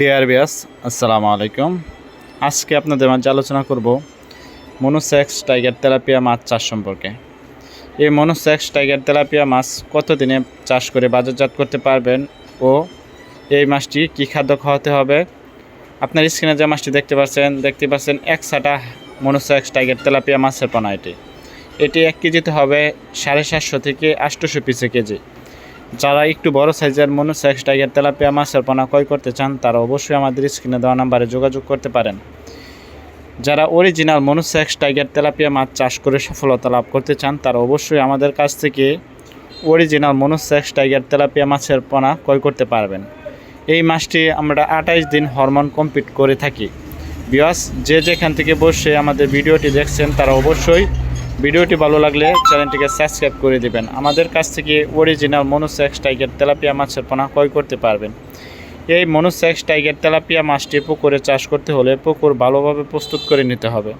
Deer বিয়াস আসসালামু আলাইকুম। আজকে আপনাদের মাঝে আলোচনা করব মনোসেক্স টাইগার তেলাপিয়া মাছ চাষ সম্পর্কে। এই মনোসেক্স টাইগার তেলাপিয়া মাছ কতদিনে চাষ করে বাজারজাত করতে পারবেন ও এই মাছটি কী খাদ্য খাওয়াতে হবে? আপনার স্ক্রিনে যে মাছটি দেখতে পাচ্ছেন দেখতে পাচ্ছেন এক সাটা মনোসেক্স টাইগার তেলাপিয়া মাছের পোনা এটি। এটি এক কেজিতে হবে সাড়ে সাতশো থেকে আটশোশো পিসে কেজি। যারা একটু বড় সাইজের মনোসেক্স টাইগার তেলাপিয়া মাছের পোনা ক্রয় করতে চান, তারা অবশ্যই আমাদের স্ক্রিনে দেওয়া নাম্বারে যোগাযোগ করতে পারেন। যারা অরিজিনাল মনোসেক্স টাইগার তেলাপিয়া মাছ চাষ করে সফলতা লাভ করতে চান, তারা অবশ্যই আমাদের কাছ থেকে অরিজিনাল মনোসেক্স টাইগার তেলাপিয়া মাছের পোনা ক্রয় করতে পারবেন। এই মাছটি আমরা আঠাইশ দিন হরমোন কমপ্লিট করে থাকি। বিয়াস যে যেখান থেকে বসে আমাদের ভিডিওটি দেখছেন, তারা অবশ্যই ভিডিওটি ভালো লাগলে চ্যানেলটিকে সাবস্ক্রাইব করে দিবেন। আমাদের কাছ থেকে অরিজিনাল মনোসেক্স টাইগার তেলাপিয়া মাছের পোনা ক্রয় করতে পারবেন। এই মনোসেক্স টাইগার তেলাপিয়া মাছটি পুকুরে চাষ করতে হলে পুকুর ভালোভাবে প্রস্তুত করে নিতে হবে।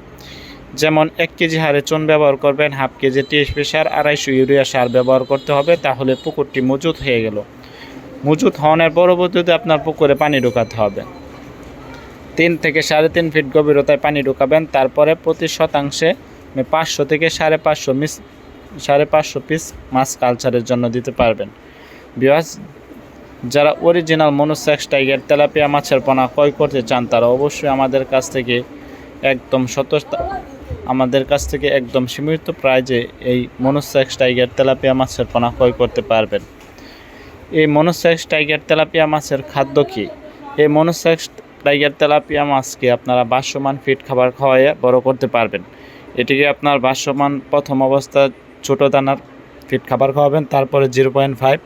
যেমন এক কেজি হারে চুন ব্যবহার করবেন, হাফ কেজি টিএসপি সার, আড়াইশো ইউরিয়া সার ব্যবহার করতে হবে, তাহলে পুকুরটি মজুত হয়ে গেল। মজুত হওয়ার পরবর্তীতে আপনার পুকুরে পানি ঢোকাতে হবে। তিন থেকে সাড়ে তিন ফিট গভীরতায় পানি ঢোকাবেন, তারপরে প্রতি শতাংশে পাঁচশো থেকে সাড়ে পাঁচশো মিস, সাড়ে পাঁচশো পিস মাছ কালচারের জন্য দিতে পারবেন। বিয়াস যারা অরিজিনাল মনোসেক্স টাইগার তেলাপিয়া মাছের পোনা ক্রয় করতে চান, তারা অবশ্যই আমাদের কাছ থেকে একদম সতর্কতা আমাদের কাছ থেকে একদম সীমিত প্রাইজে এই মনোসেক্স টাইগার তেলাপিয়া মাছের পোনা ক্রয় করতে পারবেন। এই মনোসেক্স টাইগার তেলাপিয়া মাছের খাদ্য কী? এই মনোসেক্স টাইগার তেলাপিয়া মাছকে আপনারা বাষ্যমান ফিট খাবার খাওয়াইয়ে বড় করতে পারবেন। এটিকে আপনার বাষ্যমান প্রথম অবস্থা ছোটো দানার ফিট খাবার খাওয়াবেন, তারপরে zero point five,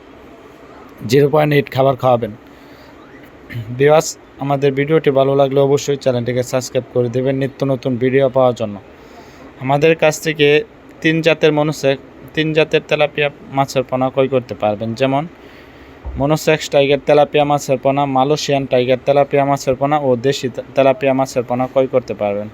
zero point eight খাবার খাওয়াবেন। বিওয়াস আমাদের ভিডিওটি ভালো লাগলে অবশ্যই চ্যানেলটিকে সাবস্ক্রাইব করে দেবেন নিত্য নতুন ভিডিও পাওয়ার জন্য। আমাদের কাছ থেকে তিন জাতের মনুসেক, তিন জাতের তেলাপিয়া মাছের পোনা ক্রয় করতে পারবেন। যেমন মনোসেক্স টাইগার তেলাপিয়া মাছের পোনা, মালয়েশিয়ান টাইগার তেলাপিয়া মাছের পোনা ও দেশি তেলাপিয়া মাছের পোনা ক্রয় করতে পারবেন।